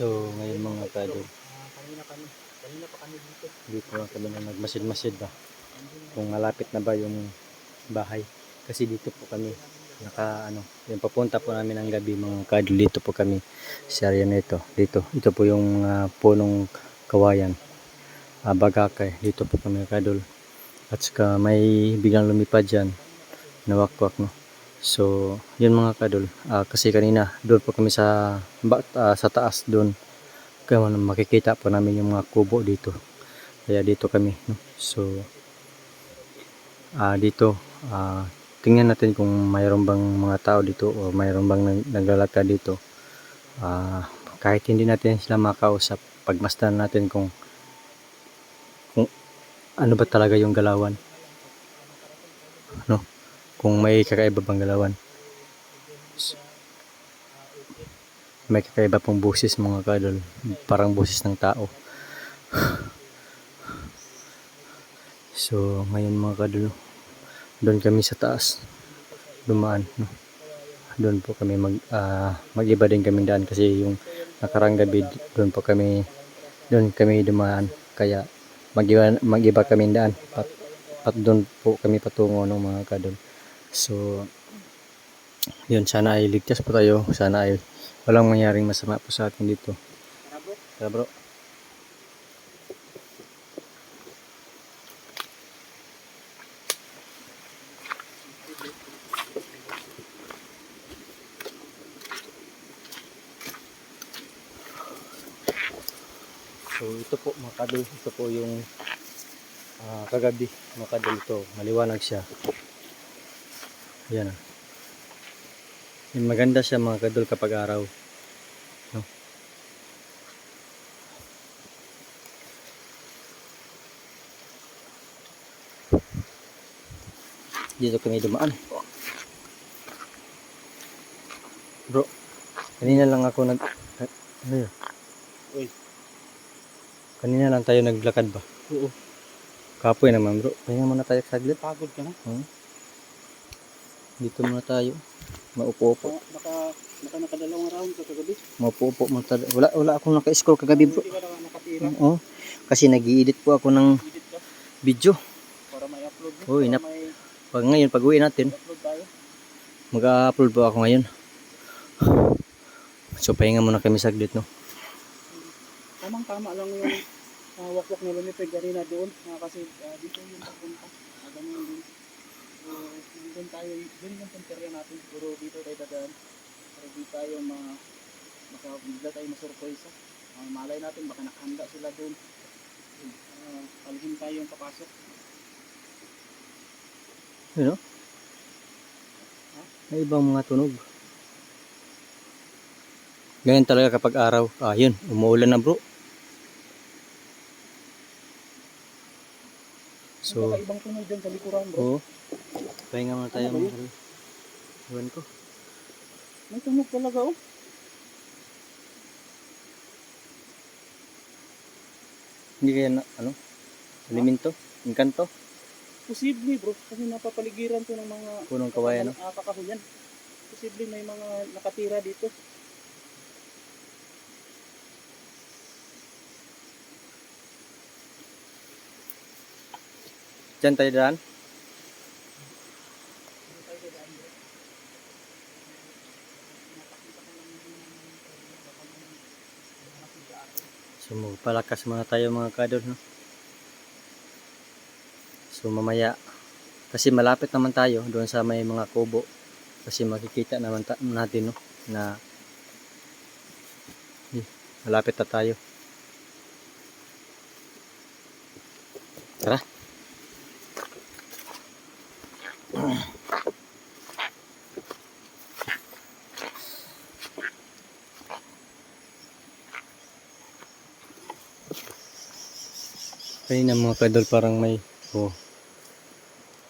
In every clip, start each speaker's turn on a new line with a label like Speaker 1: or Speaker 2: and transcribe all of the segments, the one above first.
Speaker 1: So, ngayon mga kadol,
Speaker 2: Ah, kanina kami, kanina pa kami dito.
Speaker 1: dito lang kami na nagmasid-masid ba. Kung malapit na ba yung bahay. Kasi dito po kami, naka ano, yung papunta po namin ng gabi mga kadol, dito po kami sa area na ito. Dito, ito po yung ah, punong kawayan. Uh, bagakay, dito po kami kadol. At saka may biglang lumipad dyan, nawakwak no. So, yun mga kadol. Ah, kasi kanina, doon po kami sa ah, sa taas doon. Kaya makikita po namin yung mga kubo dito. Kaya dito kami. No? So, ah dito, ah tingnan natin kung mayroon bang mga tao dito o mayroon bang nag- naglalakad dito. Ah, kahit hindi natin sila makausap, pagmasdan natin kung kung ano ba talaga yung galawan. No? Kung may kakaiba bang galawan. May kakaiba pong busis mga kadol. Parang busis ng tao. So, ngayon mga kadol, doon kami sa taas. Dumaan. No? Doon po kami mag, ah, mag-iba din kami daan kasi yung nakarang gabi doon po kami doon kami dumaan kaya mag-iba, mag-iba kami daan pat, pat doon po kami patungo ng mga kadol so yun sana ay ligtas po tayo. Sana ay walang mangyaring masama po sa atin dito. Tara bro. So ito po mga kadol, ito po yung ah, kagabi mga kadol. Ito, maliwanag siya. Yan ah. Yung maganda siya mga kadol kapag araw. No? Dito kami dumaan. Bro, kanina lang ako nag... Ano yun?
Speaker 2: Uy.
Speaker 1: Kanina lang tayo naglakad ba?
Speaker 2: Oo.
Speaker 1: Kapoy naman bro. Pahinga muna tayo saglit.
Speaker 2: Pagod ka na.
Speaker 1: Dito muna tayo. Maupo-upo.
Speaker 2: Baka, baka, baka nakadalawang round ka kagabi.
Speaker 1: Maupo-upo muna tayo. Wala, wala akong naka-scroll kagabi bro.
Speaker 2: Hindi ka na nakatira.
Speaker 1: Oo. Kasi nag edit po ako ng video.
Speaker 2: para may upload.
Speaker 1: Uy,
Speaker 2: para
Speaker 1: nap-
Speaker 2: may
Speaker 1: Pag ngayon, pag uwi natin, mag-upload po ako ngayon. So, pahinga muna kami saglit, no?
Speaker 2: Tamang tama lang yung uh, wakwak na lumipad kanina doon. Ah, kasi ah, dito yung papunta. Ganun din. So, doon tayo, doon yung punteriya natin. Puro dito tayo dadaan. Para di tayo ma, baka bigla tayo masurprise. Uh, malay natin, baka nakahanda sila doon. Uh, palihim tayo yung papasok.
Speaker 1: You know? May ibang mga tunog. Ganyan talaga kapag araw. Ah, yun. Umuulan na bro. So,
Speaker 2: ibang tunog dyan sa likuran bro.
Speaker 1: oo. Pahinga muna tayo.
Speaker 2: Ano
Speaker 1: Iwan ko.
Speaker 2: May tunog talaga oh.
Speaker 1: Hindi kaya na, ano? Elemento? Inkanto?
Speaker 2: Posible bro. Kasi napapaligiran to ng mga
Speaker 1: Punong kawayan, no?
Speaker 2: Ah, kakahuyan. Posible may mga nakatira dito.
Speaker 1: Diyan tayo daan. So magpalakas muna tayo mga kadol. No? So mamaya, kasi malapit naman tayo doon sa may mga kubo. Kasi makikita naman natin no, na eh, malapit na tayo. Tara. Kanina mga kadol parang may oh,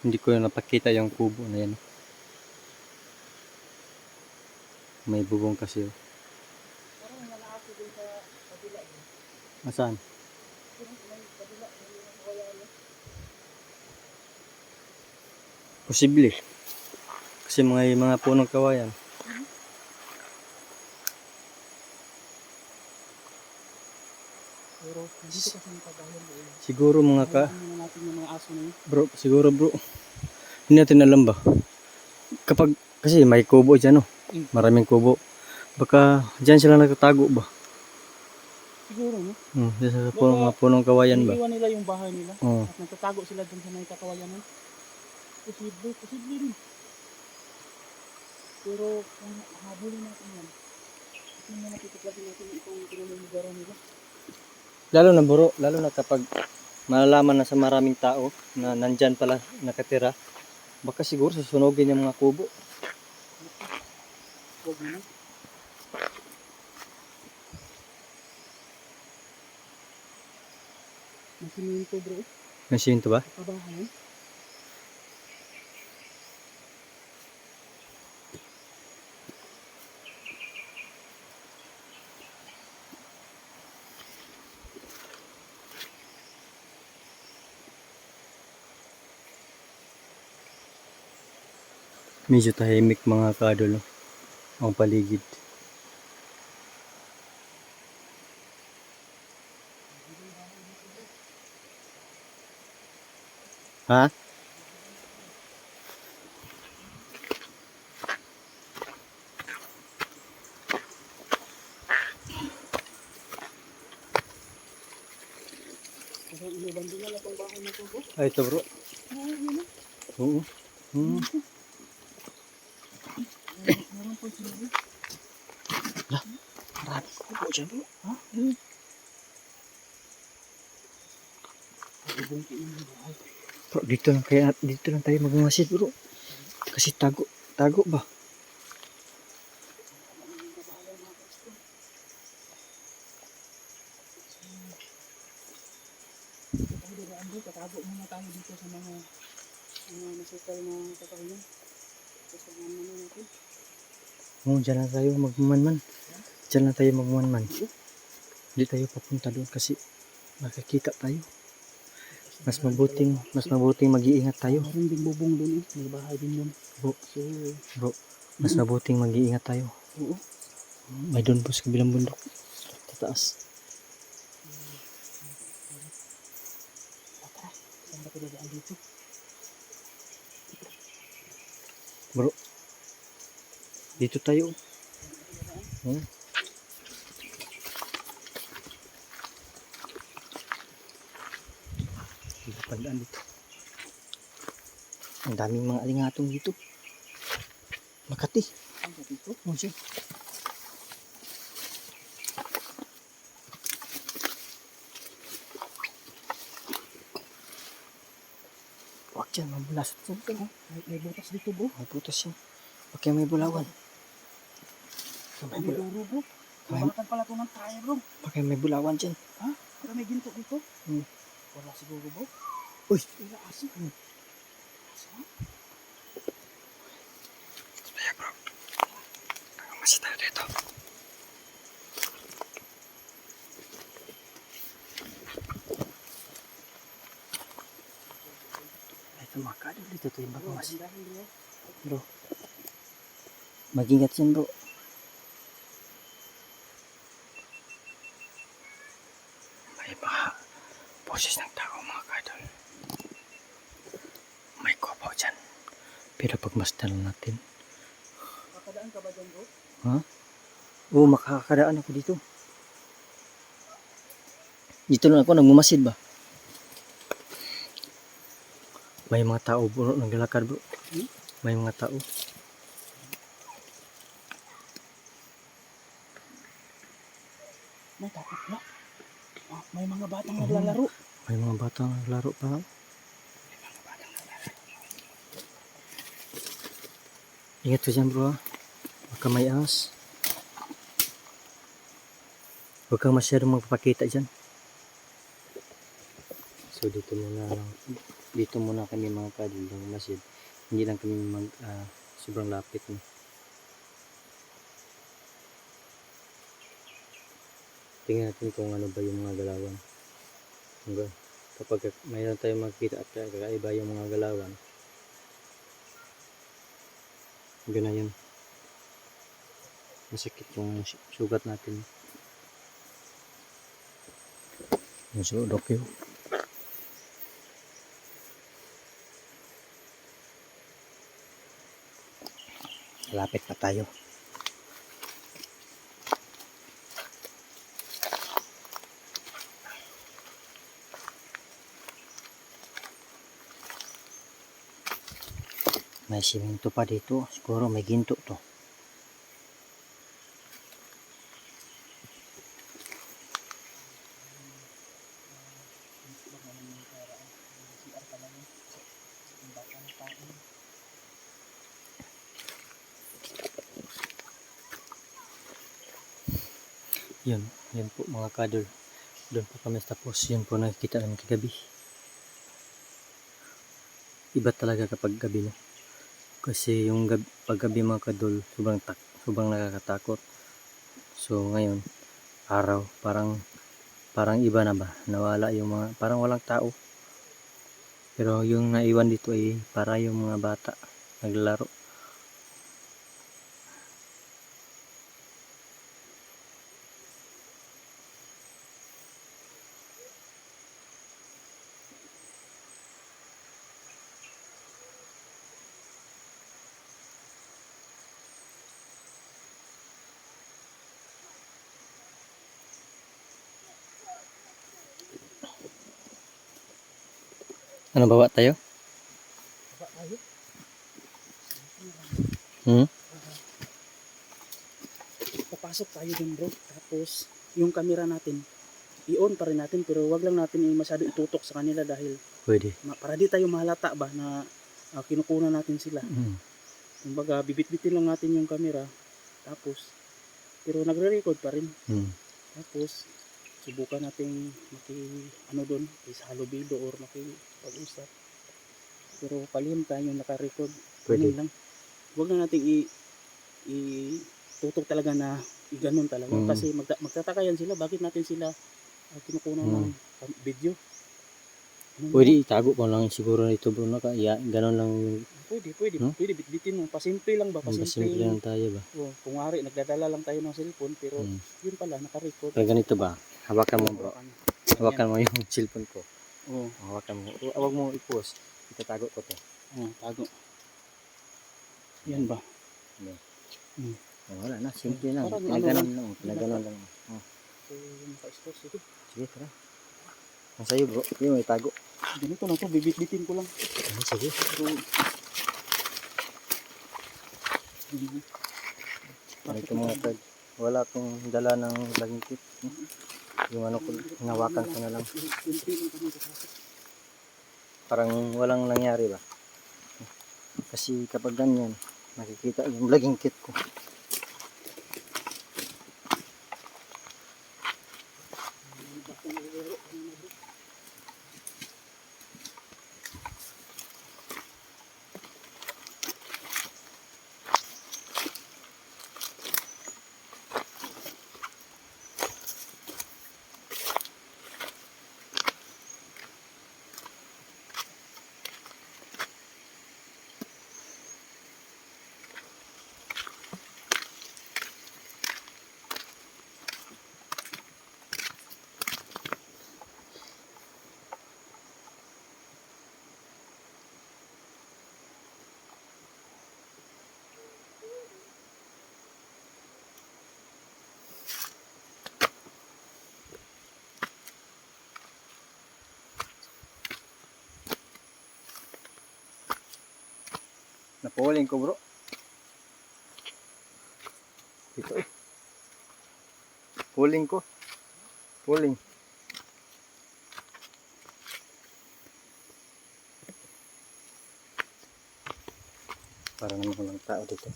Speaker 1: hindi ko napakita yung kubo na yan. May bubong kasi oh.
Speaker 2: Parang nalaako din sa kabila.
Speaker 1: Asan?
Speaker 2: Parang may kabila. May mga kawayan. eh.
Speaker 1: Posible. Kasi mga mga punong kawayan.
Speaker 2: Doon.
Speaker 1: Siguro mga ka, bro, siguro bro. Hindi natin alam ba? Kapag, kasi may kubo dyan, no? Maraming kubo. Baka dyan sila nagtatago ba?
Speaker 2: Siguro, no?
Speaker 1: Hmm, dyan sa punong, mga punong kawayan ba?
Speaker 2: Iniiwan nila yung bahay nila.
Speaker 1: Oo.
Speaker 2: At nagtatago sila dun sa may kakawayanan. Posible, posible rin. Pero kung habulin natin yan, hindi na natitiklasin natin itong pinamumugaran nila.
Speaker 1: Lalo na bro, lalo na kapag malalaman na sa maraming tao na nandyan pala nakatira, baka siguro susunogin yung mga kubo.
Speaker 2: Huwag na. Masiminto bro,
Speaker 1: Nasinto ba?
Speaker 2: kabahan.
Speaker 1: Medyo tahimik mga kadol ang paligid. Ha? Ay, ito bro.
Speaker 2: Oo.
Speaker 1: Oo.
Speaker 2: Po sila bro.
Speaker 1: Marami dyan bro.
Speaker 2: Ha? Hmm.
Speaker 1: Bro, dito lang kaya dito lang tayo magmasid bro. Kasi tago, tago ba?
Speaker 2: Tatago muna tayo dito sa mga mga nasukal na mga ano natin.
Speaker 1: Oo, dyan lang tayo magmanman. Dyan lang tayo magmanman. Hindi tayo papunta doon kasi makikita tayo. Mas mabuting, mas mabuting mag-iingat tayo.
Speaker 2: Meron din bubong doon eh. May bahay din yun.
Speaker 1: Bro, bro, mas mabuting mag-iingat tayo.
Speaker 2: oo.
Speaker 1: May doon po sa kabilang bundok. Sa taas.
Speaker 2: Tara, saan ba tayo dadaan dito?
Speaker 1: Bro, dito tayo. Hmm? Dito pandaan dito. Ang daming mga alingatong dito. Makati.
Speaker 2: Ba dito?
Speaker 1: Oh, siya. Huwag dyan, mabulasot?
Speaker 2: May, butas dito bro.
Speaker 1: May putas yan. Huwag kaya may bulawan.
Speaker 2: May duro bro. Kabakan pala ito ng tayo bro.
Speaker 1: Kaya may bulawan dyan.
Speaker 2: Ha? Pero may ginto dito.
Speaker 1: Hmm.
Speaker 2: Wala siguro bro.
Speaker 1: Uy!
Speaker 2: Wala aso.
Speaker 1: Hmm.
Speaker 2: Aso?
Speaker 1: Kaya bro. Masih tayo dito. Ito mga kadol dito
Speaker 2: Bro,
Speaker 1: magamas.
Speaker 2: dahan bro.
Speaker 1: Bro. Mag-ingat yan bro. May mga boses ng tao mga kadol. May kopaw dyan. Pero pagmasdan lang natin.
Speaker 2: Kakadaan ka ba dyan bro?
Speaker 1: Ha? Oo, makakadaan ako dito. Dito lang ako, nagmamasid ba? May mga tao bro, naglalakad bro.
Speaker 2: Hmm?
Speaker 1: May mga tao.
Speaker 2: May takot na. Ah, may mga batang naglalaro.
Speaker 1: May mga bata naglaro pa. Ingat ka dyan bro ha. Baka may ahas. Huwag kang masyadong magpapakita dyan. So dito muna lang. Dito muna kami mga kadil ng masid. Hindi lang kami mag ah, sobrang lapit no. Tingnan natin kung ano ba yung mga galawan. Hanggang kapag mayroon tayong makikita at kakaiba yung mga galawan. Na yun. Masakit yung sugat natin. Masudok yun. Lapit na tayo. May simento pa dito. Siguro may ginto to. Yun, yun po mga kadol. Doon po kami tapos yun po nakikita namin kagabi. Iba talaga kapag gabi no. Kasi yung gab paggabi mga kadol, sobrang tak sobrang nakakatakot. So ngayon, araw, parang parang iba na ba? Nawala yung mga, parang walang tao. Pero yung naiwan dito ay para yung mga bata naglalaro. Ano bawa tayo?
Speaker 2: Baba tayo.
Speaker 1: Hmm?
Speaker 2: Papasok tayo dun bro. Tapos yung camera natin, i-on pa rin natin pero wag lang natin yung masyado itutok sa kanila dahil
Speaker 1: Pwede.
Speaker 2: ma- para di tayo mahalata ba na uh, kinukunan natin sila.
Speaker 1: Hmm.
Speaker 2: Kumbaga bibit-bitin lang natin yung camera. Tapos pero nagre-record pa rin.
Speaker 1: Hmm.
Speaker 2: Tapos subukan nating maki ano doon, sa halubilo or maki pag-usap. Pero palihim tayo naka-record.
Speaker 1: Pwede.
Speaker 2: Ganun lang. Huwag na nating i, i tutok talaga na i-ganon talaga.
Speaker 1: Mm.
Speaker 2: Kasi magta, magtataka yan sila. Bakit natin sila uh, kinukunan
Speaker 1: Mm.
Speaker 2: ng video? Ganun
Speaker 1: Pwede itago mo lang siguro ito bro na kaya ganun lang yung
Speaker 2: lang. Pwede, pwede.
Speaker 1: No?
Speaker 2: Pwede bitbitin mo. Pasimple lang ba?
Speaker 1: yung
Speaker 2: Pasimple.
Speaker 1: pasimple lang tayo ba.
Speaker 2: Oh, kung wari, nagdadala lang tayo ng cellphone. Pero
Speaker 1: Hmm.
Speaker 2: yun pala, naka-record.
Speaker 1: Ganito ba? Hawakan mo bro. Hawakan mo yung cellphone ko.
Speaker 2: Oh,
Speaker 1: Hawakan mo. Hu- Huwag mo i-post. Itatago ko to.
Speaker 2: oh, tago. Yan ba?
Speaker 1: Oh, wala na. Simple lang.
Speaker 2: Parang ano
Speaker 1: Pinaganon
Speaker 2: lang.
Speaker 1: Pinaganon lang. Oh.
Speaker 2: Sige.
Speaker 1: tara. Ang sa'yo bro. Yung may tago.
Speaker 2: Ganito na to. Bibit-bitin ko lang.
Speaker 1: Ah, sige.
Speaker 2: So.
Speaker 1: Ganito mga tag. Wala akong dala ng langkit. Hmm? Yung ano ko, hinawakan ko na lang. Parang walang nangyari ba? Kasi kapag ganyan, nakikita yung laging kit ko. Napuling ko bro. Ito eh. Puling ko. Puling. Para naman walang tao dito.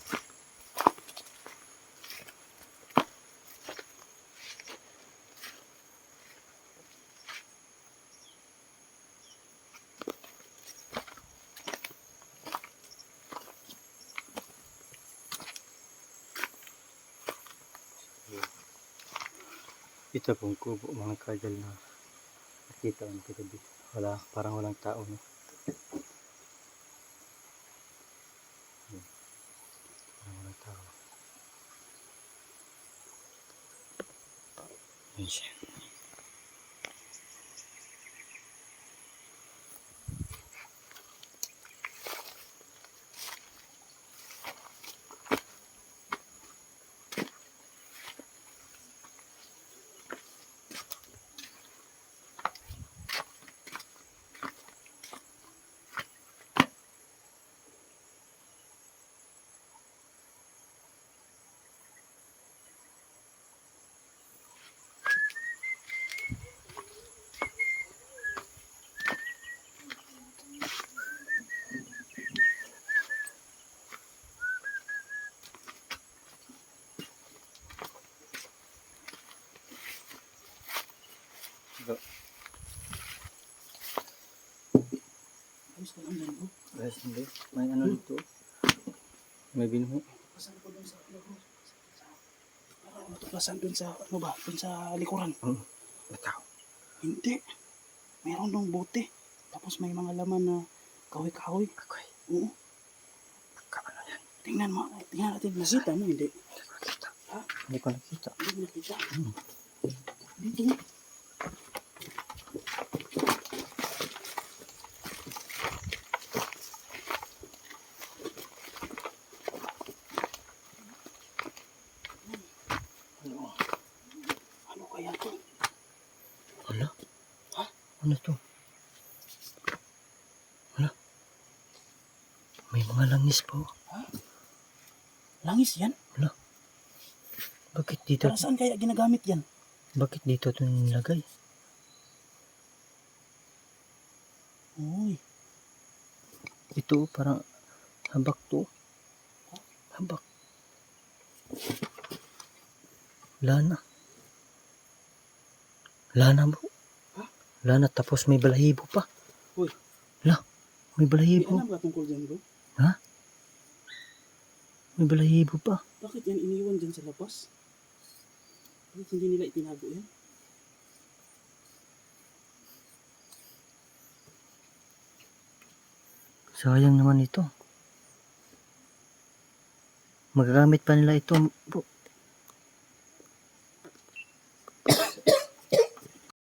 Speaker 1: Ito pong kubo mga kadal na nakita ko kagabi. Wala, parang walang tao. No? Parang walang tao. Ayan siya. Guys, hindi. May ano dito. May binuhi.
Speaker 2: Tuklasan ko dun sa ano bro. Para matuklasan dun sa ano ba? Dun sa likuran.
Speaker 1: Hmm. Ikaw.
Speaker 2: Hindi. Meron dong bote. Tapos may mga laman na kahoy-kahoy.
Speaker 1: Ako'y
Speaker 2: Oo.
Speaker 1: kakano yan.
Speaker 2: Tingnan mo. Tingnan natin. Nakita mo hindi?
Speaker 1: Hindi ko nakita.
Speaker 2: Ha?
Speaker 1: Hindi ko nakita.
Speaker 2: Hindi mo nakita.
Speaker 1: Hmm.
Speaker 2: Dito nga.
Speaker 1: Ano?
Speaker 2: Ano kaya to?
Speaker 1: Ano?
Speaker 2: Ha?
Speaker 1: Ano to? Ano? May mga langis po.
Speaker 2: Langis yan?
Speaker 1: Bakit dito?
Speaker 2: Para saan kaya ginagamit yan?
Speaker 1: Bakit dito ito nilagay?
Speaker 2: Uy.
Speaker 1: Ito parang habak to. Habak. Lana. Lana bro.
Speaker 2: Ha?
Speaker 1: Lana tapos may balahibo pa.
Speaker 2: Uy.
Speaker 1: La,
Speaker 2: may
Speaker 1: balahibo.
Speaker 2: alam ka tungkol dyan bro?
Speaker 1: May balahibo pa.
Speaker 2: Bakit yan iniwan dyan sa labas? Bakit hindi nila itinago yan?
Speaker 1: Sayang naman ito. Magagamit pa nila ito bro.